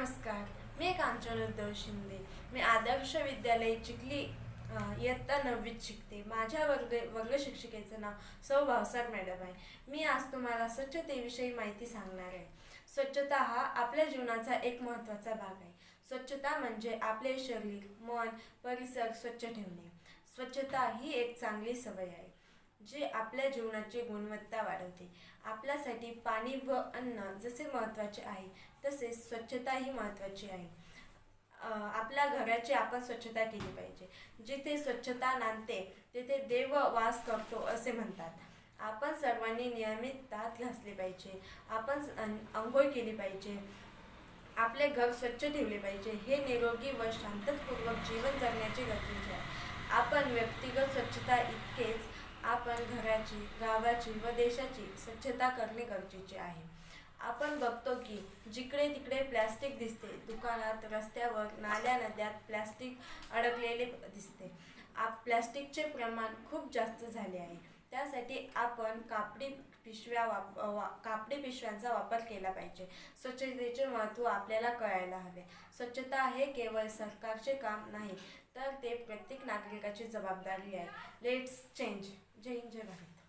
नमस्कार. मी कांचन उद्धव शिंदे. मी आदर्श विद्यालय चिखली इयत्ता नववीत शिकते. माझ्या वर्ग वर्ग शिक्षिकेचं नाव सौ भावसार मॅडम आहे. मी आज तुम्हाला स्वच्छतेविषयी माहिती सांगणार आहे. स्वच्छता हा आपल्या जीवनाचा एक महत्त्वाचा भाग आहे. स्वच्छता म्हणजे आपले शरीर मन परिसर स्वच्छ ठेवणे. स्वच्छता ही एक चांगली सवय आहे. जे आपल्या जीवनाची गुणवत्ता वाढवते. आपल्यासाठी पाणी व अन्न जसे महत्त्वाचे आहे तसेच स्वच्छता ही महत्त्वाची आहे. आपल्या घराची आपण स्वच्छता केली पाहिजे. जिथे स्वच्छता नांदते तिथे देव वास करतो असे म्हणतात. आपण सर्वांनी नियमित दात घासले पाहिजे. आपण स- आंघोळ केली पाहिजे. आपले घर स्वच्छ ठेवले पाहिजे. हे निरोगी व शांततापूर्वक जीवन जगण्याचे गरजेचे आहे. आपण व्यक्तिगत स्वच्छता इतकेच आपण घराची गावाची व देशाची स्वच्छता करणे गरजेचे आहे. आपण बघतो की जिकडे तिकडे प्लॅस्टिक दिसते दुकानात रस्त्यावर नाल्या नद्यात प्लॅस्टिक अडकलेले दिसते. आप प्लॅस्टिकचे प्रमाण खूप जास्त झाले आहे. त्यासाठी आपण कापडी पिशव्या वाप वा कापडी पिशव्यांचा वापर केला पाहिजे. स्वच्छतेचे महत्त्व आपल्याला कळायला हवे. स्वच्छता हे केवळ सरकारचे काम नाही तर ते प्रत्येक नागरिकाची जबाबदारी आहे. लेट्स चेंज जय हिंद जय भारत